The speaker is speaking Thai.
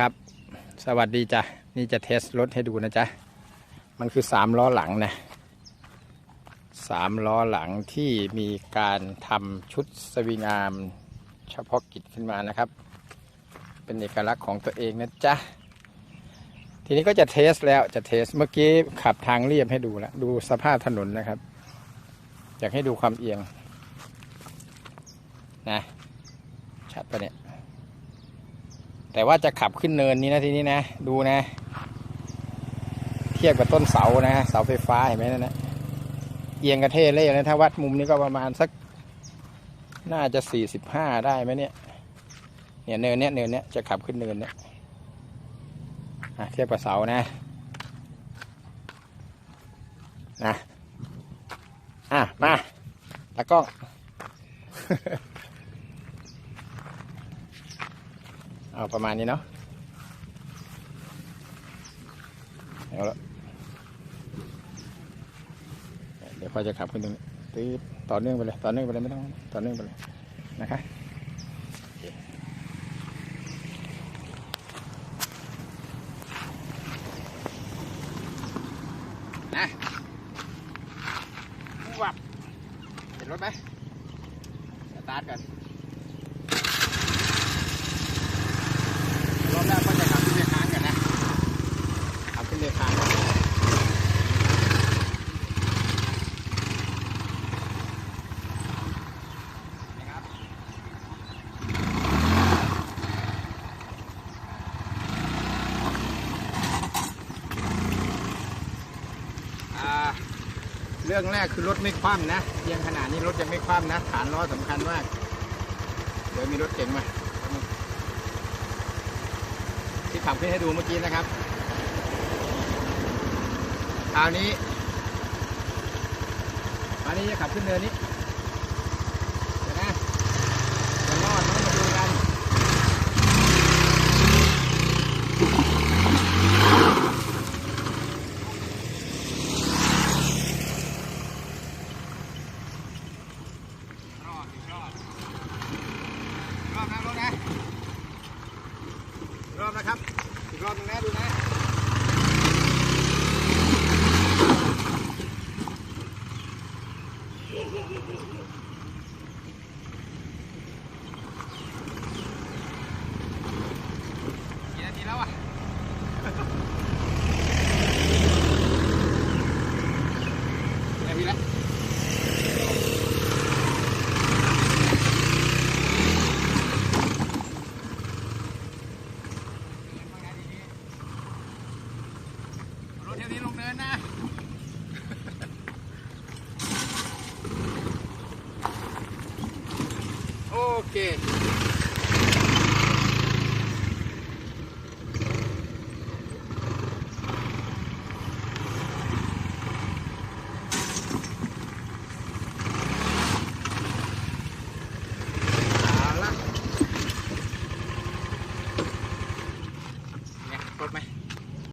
ครับ สวัสดีจ้ะ นี่จะเทสรถให้ดูนะจ๊ะ มันคือสามล้อหลังนะสามล้อหลังที่มีการทำชุดสวิงอาร์มเฉพาะกิจขึ้นมานะครับ เป็นเอกลักษณ์ของตัวเองนะจ๊ะ ทีนี้ก็จะเทสแล้วจะเทสเมื่อกี้ขับทางเรียบให้ดูแล้วดูสภาพถนนนะครับ อยากให้ดูความเอียงนะชัดปะเนี่ย แต่ว่าจะขับขึ้นเนินนี้นะทีนี้นะ ดูนะ เทียบกับต้นเสานะเสาไฟฟ้าเห็นไหมนั่นนะเอียงกระเทเล่นะถ้าวัดมุมนี้ก็ประมาณสัก น่าจะสี่สิบห้าได้ไหมเนี่ย เนี่ยเนินเนี้ยเนินเนี้ยจะขับขึ้นเนินเนี้ยเทียบกับเสานะนะอะมาตากล้อง เอาประมาณนี้เนาะเอาละเดี๋ยวพอจะขับขึ้นตรงนี้ตีต่อเนื่องไปเลยต่อเนื่องไปเลยไม่ต้องต่อเนื่องไปเลยนะคะนะวับเห็นรถไหมสตาร์ทกัน รอบแรกก็จะขับขึ้นเรือค้างกันนะขับขึ้น เรือค้างกันนะครับอ่าเรื่องแรกคือรถไม่คว่ำนะเพียงขนาดนี้รถยังไม่คว่ำนะ ฐานล้อสำคัญมาก เดี๋ยวมีรถเก๋งมาที่ขับขึ้นให้ดูเมื่อกี้นะครับ คราวนี้อันนี้จะขับขึ้นเนินนี้เดี๋ยวนะจะรอดไหมมาดูกัน รอดรอดรอบนะรถนะ รอบนะครับ อีกรอบหนึงนะดูนะ กี่นาทีแล้วอะ กี่นาทีแล้ว ร ถเที่